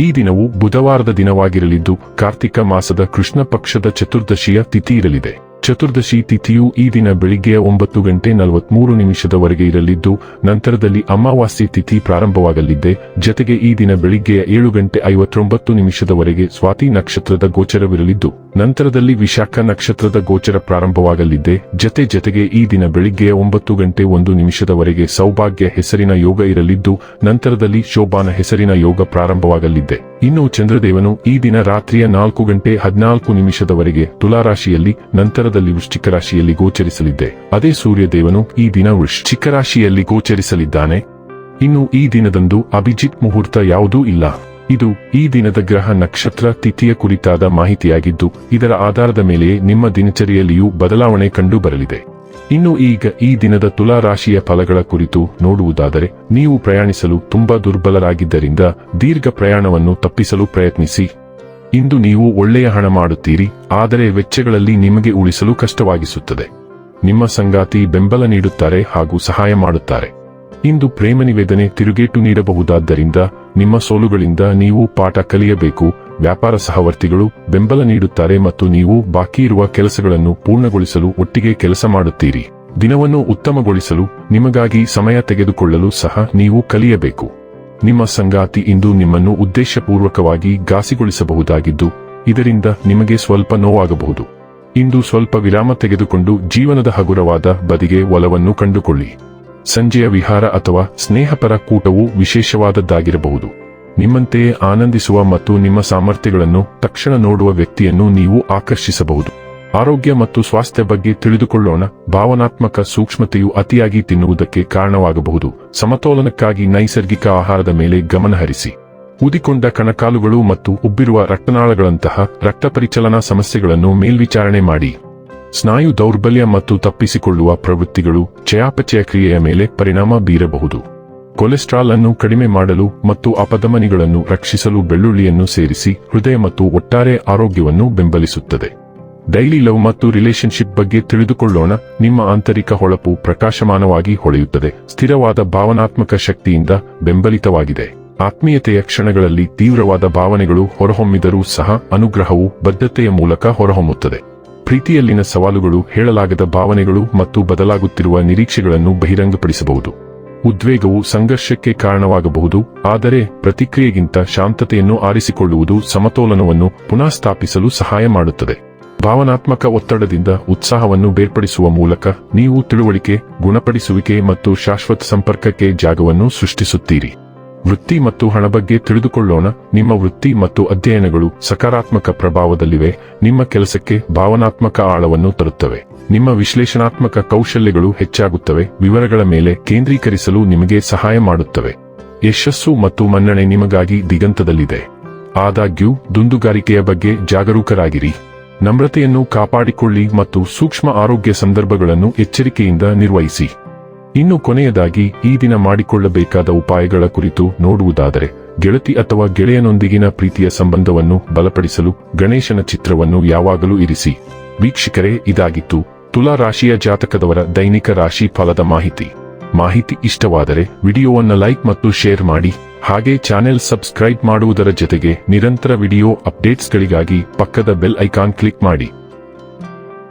ಈ ದಿನವು ಬುಧವಾರದ ದಿನವಾಗಿರಲಿದ್ದು ಕಾರ್ತಿಕ ಮಾಸದ ಕೃಷ್ಣ ಪಕ್ಷದ ಚತುರ್ದಶಿಯ ತಿಥಿ ಇರಲಿದೆ. ಚತುರ್ದಶಿ ತಿಥಿಯು ಈ ದಿನ ಬೆಳಿಗ್ಗೆಯ ಒಂಬತ್ತು ಗಂಟೆ ನಲವತ್ಮೂರು ನಿಮಿಷದವರೆಗೆ ಇರಲಿದ್ದು, ನಂತರದಲ್ಲಿ ಅಮಾವಾಸ್ಯೆ ತಿಥಿ ಪ್ರಾರಂಭವಾಗಲಿದೆ. ಜತೆಗೆ ಈ ದಿನ ಬೆಳಿಗ್ಗೆಯ ಏಳು ಗಂಟೆ ಐವತ್ತೊಂಬತ್ತು ನಿಮಿಷದವರೆಗೆ ಸ್ವಾತಿ ನಕ್ಷತ್ರದ ಗೋಚರವಿರಲಿದ್ದು ನಂತರದಲ್ಲಿ ವಿಶಾಖ ನಕ್ಷತ್ರದ ಗೋಚರ ಪ್ರಾರಂಭವಾಗಲಿದ್ದೆ ಜತೆ ಜತೆಗೆ ಈ ದಿನ ಬೆಳಿಗ್ಗೆ ಒಂಬತ್ತು ಗಂಟೆ ಒಂದು ನಿಮಿಷದವರೆಗೆ ಸೌಭಾಗ್ಯ ಹೆಸರಿನ ಯೋಗ ಇರಲಿದ್ದು, ನಂತರದಲ್ಲಿ ಶೋಭಾನ ಹೆಸರಿನ ಯೋಗ ಪ್ರಾರಂಭವಾಗಲಿದ್ದೆ ಇನ್ನು ಚಂದ್ರದೇವನು ಈ ದಿನ ರಾತ್ರಿಯ ನಾಲ್ಕು ಗಂಟೆ ಹದಿನಾಲ್ಕು ನಿಮಿಷದವರೆಗೆ ತುಲಾರಾಶಿಯಲ್ಲಿ, ನಂತರದಲ್ಲಿ ವೃಶ್ಚಿಕ ರಾಶಿಯಲ್ಲಿ ಗೋಚರಿಸಲಿದ್ದೆ ಅದೇ ಸೂರ್ಯದೇವನು ಈ ದಿನ ವೃಶ್ಚಿಕ ರಾಶಿಯಲ್ಲಿ ಗೋಚರಿಸಲಿದ್ದಾನೆ. ಇನ್ನು ಈ ದಿನದಂದು ಅಭಿಜಿತ್ ಮುಹೂರ್ತ ಯಾವುದೂ ಇಲ್ಲ. ಇದು ಈ ದಿನದ ಗ್ರಹ ನಕ್ಷತ್ರ ತಿಥಿಯ ಕುರಿತಾದ ಮಾಹಿತಿಯಾಗಿದ್ದು, ಇದರ ಆಧಾರದ ಮೇಲೆ ನಿಮ್ಮ ದಿನಚರಿಯಲ್ಲಿಯೂ ಬದಲಾವಣೆ ಕಂಡು ಬರಲಿದೆ ಇನ್ನು ಈಗ ಈ ದಿನದ ತುಲಾ ರಾಶಿಯ ಫಲಗಳ ಕುರಿತು ನೋಡುವುದಾದರೆ, ನೀವು ಪ್ರಯಾಣಿಸಲು ತುಂಬಾ ದುರ್ಬಲರಾಗಿದ್ದರಿಂದ ದೀರ್ಘ ಪ್ರಯಾಣವನ್ನು ತಪ್ಪಿಸಲು ಪ್ರಯತ್ನಿಸಿ. ಇಂದು ನೀವು ಒಳ್ಳೆಯ ಹಣ ಮಾಡುತ್ತೀರಿ, ಆದರೆ ವೆಚ್ಚಗಳಲ್ಲಿ ನಿಮಗೆ ಉಳಿಸಲು ಕಷ್ಟವಾಗಿಸುತ್ತದೆ. ನಿಮ್ಮ ಸಂಗಾತಿ ಬೆಂಬಲ ನೀಡುತ್ತಾರೆ ಹಾಗೂ ಸಹಾಯ ಮಾಡುತ್ತಾರೆ. ಇಂದು ಪ್ರೇಮ ನಿವೇದನೆ ತಿರುಗೇಟು ನೀಡಬಹುದಾದ್ದರಿಂದ ನಿಮ್ಮ ಸೋಲುಗಳಿಂದ ನೀವು ಪಾಠ ಕಲಿಯಬೇಕು, ವ್ಯಾಪಾರ ಸಹವರ್ತಿಗಳು ಬೆಂಬಲ ನೀಡುತ್ತಾರೆ ಮತ್ತು ನೀವು ಬಾಕಿ ಇರುವ ಕೆಲಸಗಳನ್ನು ಪೂರ್ಣಗೊಳಿಸಲು ಒಟ್ಟಿಗೆ ಕೆಲಸ ಮಾಡುತ್ತೀರಿ. ದಿನವನ್ನು ಉತ್ತಮಗೊಳಿಸಲು, ನಿಮಗಾಗಿ ಸಮಯ ತೆಗೆದುಕೊಳ್ಳಲು ಸಹ ನೀವು ಕಲಿಯಬೇಕು. ನಿಮ್ಮ ಸಂಗಾತಿ ಇಂದು ನಿಮ್ಮನ್ನು ಉದ್ದೇಶಪೂರ್ವಕವಾಗಿ ಘಾಸಿಗೊಳಿಸಬಹುದಾಗಿದ್ದು, ಇದರಿಂದ ನಿಮಗೆ ಸ್ವಲ್ಪ ನೋವಾಗಬಹುದು. ಇಂದು ಸ್ವಲ್ಪ ವಿರಾಮ ತೆಗೆದುಕೊಂಡು ಜೀವನದ ಹಗುರವಾದ ಬದಿಗೆ ಒಲವನ್ನು ಕಂಡುಕೊಳ್ಳಿ. ಸಂಜೆಯ ವಿಹಾರ ಅಥವಾ ಸ್ನೇಹಪರ ಕೂಟವು ವಿಶೇಷವಾದದ್ದಾಗಿರಬಹುದು. ನಿಮ್ಮಂತೆಯೇ ಆನಂದಿಸುವ ಮತ್ತು ನಿಮ್ಮ ಸಾಮರ್ಥ್ಯಗಳನ್ನು ತಕ್ಷಣ ನೋಡುವ ವ್ಯಕ್ತಿಯನ್ನು ನೀವು ಆಕರ್ಷಿಸಬಹುದು. ಆರೋಗ್ಯ ಮತ್ತು ಸ್ವಾಸ್ಥ್ಯ ಬಗ್ಗೆ ತಿಳಿದುಕೊಳ್ಳೋಣ. ಭಾವನಾತ್ಮಕ ಸೂಕ್ಷ್ಮತೆಯು ಅತಿಯಾಗಿ ತಿನ್ನುವುದಕ್ಕೆ ಕಾರಣವಾಗಬಹುದು. ಸಮತೋಲನಕ್ಕಾಗಿ ನೈಸರ್ಗಿಕ ಆಹಾರದ ಮೇಲೆ ಗಮನಹರಿಸಿ ಊದಿಕೊಂಡ ಕಣಕಾಲುಗಳು ಮತ್ತು ಉಬ್ಬಿರುವ ರಕ್ತನಾಳಗಳಂತಹ ರಕ್ತ ಪರಿಚಲನಾ ಸಮಸ್ಯೆಗಳನ್ನು ಮೇಲ್ವಿಚಾರಣೆ ಮಾಡಿ. ಸ್ನಾಯು ದೌರ್ಬಲ್ಯ ಮತ್ತು ತಪ್ಪಿಸಿಕೊಳ್ಳುವ ಪ್ರವೃತ್ತಿಗಳು ಚಯಾಪಚಯ ಕ್ರಿಯೆಯ ಮೇಲೆ ಪರಿಣಾಮ ಬೀರಬಹುದು. ಕೊಲೆಸ್ಟ್ರಾಲ್ ಅನ್ನು ಕಡಿಮೆ ಮಾಡಲು ಮತ್ತು ಅಪಧಮನಿಗಳನ್ನು ರಕ್ಷಿಸಲು ಬೆಳ್ಳುಳ್ಳಿಯನ್ನು ಸೇರಿಸಿ ಹೃದಯ ಮತ್ತು ಒಟ್ಟಾರೆ ಆರೋಗ್ಯವನ್ನು ಬೆಂಬಲಿಸುತ್ತದೆ. ಡೈಲಿ ಲವ್ ಮತ್ತು ರಿಲೇಶನ್ಶಿಪ್ ಬಗ್ಗೆ ತಿಳಿದುಕೊಳ್ಳೋಣ, ನಿಮ್ಮ ಆಂತರಿಕ ಹೊಳಪು ಪ್ರಕಾಶಮಾನವಾಗಿ ಹೊಳೆಯುತ್ತದೆ, ಸ್ಥಿರವಾದ ಭಾವನಾತ್ಮಕ ಶಕ್ತಿಯಿಂದ ಬೆಂಬಲಿತವಾಗಿದೆ. ಆತ್ಮೀಯತೆಯ ಕ್ಷಣಗಳಲ್ಲಿ ತೀವ್ರವಾದ ಭಾವನೆಗಳು ಹೊರಹೊಮ್ಮಿದರೂ ಸಹ ಅನುಗ್ರಹವು ಬದ್ಧತೆಯ ಮೂಲಕ ಹೊರಹೊಮ್ಮುತ್ತದೆ. ಪ್ರೀತಿಯಲ್ಲಿನ ಸವಾಲುಗಳು, ಹೇಳಲಾಗದ ಭಾವನೆಗಳು ಮತ್ತು ಬದಲಾಗುತ್ತಿರುವ ನಿರೀಕ್ಷೆಗಳನ್ನು ಬಹಿರಂಗಪಡಿಸಬಹುದು. ಉದ್ವೇಗವು ಸಂಘರ್ಷಕ್ಕೆ ಕಾರಣವಾಗಬಹುದು, ಆದರೆ ಪ್ರತಿಕ್ರಿಯೆಗಿಂತ ಶಾಂತತೆಯನ್ನು ಆರಿಸಿಕೊಳ್ಳುವುದು ಸಮತೋಲನವನ್ನು ಪುನಃ ಸ್ಥಾಪಿಸಲು ಸಹಾಯ ಮಾಡುತ್ತದೆ. ಭಾವನಾತ್ಮಕ ಒತ್ತಡದಿಂದ ಉತ್ಸಾಹವನ್ನು ಬೇರ್ಪಡಿಸುವ ಮೂಲಕ ನೀವು ತಿಳುವಳಿಕೆ, ಗುಣಪಡಿಸುವಿಕೆ ಮತ್ತು ಶಾಶ್ವತ ಸಂಪರ್ಕಕ್ಕೆ ಜಾಗವನ್ನು ಸೃಷ್ಟಿಸುತ್ತೀರಿ. ವೃತ್ತಿ ಮತ್ತು ಹಣ ಬಗ್ಗೆ ತಿಳಿದುಕೊಳ್ಳೋಣ. ನಿಮ್ಮ ವೃತ್ತಿ ಮತ್ತು ಅಧ್ಯಯನಗಳು ಸಕಾರಾತ್ಮಕ ಪ್ರಭಾವದಲ್ಲಿವೆ. ನಿಮ್ಮ ಕೆಲಸಕ್ಕೆ ಭಾವನಾತ್ಮಕ ಆಳವನ್ನು ತರುತ್ತವೆ. ನಿಮ್ಮ ವಿಶ್ಲೇಷಣಾತ್ಮಕ ಕೌಶಲ್ಯಗಳು ಹೆಚ್ಚಾಗುತ್ತವೆ. ವಿವರಗಳ ಮೇಲೆ ಕೇಂದ್ರೀಕರಿಸಲು ನಿಮಗೆ ಸಹಾಯ ಮಾಡುತ್ತವೆ. ಯಶಸ್ಸು ಮತ್ತು ಮನ್ನಣೆ ನಿಮಗಾಗಿ ದಿಗಂತದಲ್ಲಿದೆ. ಆದಾಗ್ಯೂ, ದುಂದುಗಾರಿಕೆಯ ಬಗ್ಗೆ ಜಾಗರೂಕರಾಗಿರಿ. ನಮ್ರತೆಯನ್ನು ಕಾಪಾಡಿಕೊಳ್ಳಿ ಮತ್ತು ಸೂಕ್ಷ್ಮ ಆರೋಗ್ಯ ಸಂದರ್ಭಗಳನ್ನು ಎಚ್ಚರಿಕೆಯಿಂದ ನಿರ್ವಹಿಸಿ. ಇನ್ನು ಕೊನೆಯದಾಗಿ ಈ ದಿನ ಮಾಡಿಕೊಳ್ಳಬೇಕಾದ ಉಪಾಯಗಳ ಕುರಿತು ನೋಡುವುದಾದರೆ, ಗೆಳತಿ ಅಥವಾ ಗೆಳೆಯನೊಂದಿಗಿನ ಪ್ರೀತಿಯ ಸಂಬಂಧವನ್ನು ಬಲಪಡಿಸಲು ಗಣೇಶನ ಚಿತ್ರವನ್ನು ಯಾವಾಗಲೂ ಇರಿಸಿ. ವೀಕ್ಷಕರೇ, ಇದಾಗಿತ್ತು ತುಲಾ ರಾಶಿಯ ಜಾತಕದವರ ದೈನಿಕ ರಾಶಿ ಫಲದ ಮಾಹಿತಿ. ಮಾಹಿತಿ ಇಷ್ಟವಾದರೆ ವಿಡಿಯೋವನ್ನು ಲೈಕ್ ಮತ್ತು ಶೇರ್ ಮಾಡಿ, ಹಾಗೆ ಚಾನೆಲ್ ಸಬ್ಸ್ಕ್ರೈಬ್ ಮಾಡುವುದರ ಜೊತೆಗೆ ನಿರಂತರ ವಿಡಿಯೋ ಅಪ್ಡೇಟ್ಸ್ಗಳಿಗಾಗಿ ಪಕ್ಕದ ಬೆಲ್ ಐಕಾನ್ ಕ್ಲಿಕ್ ಮಾಡಿ.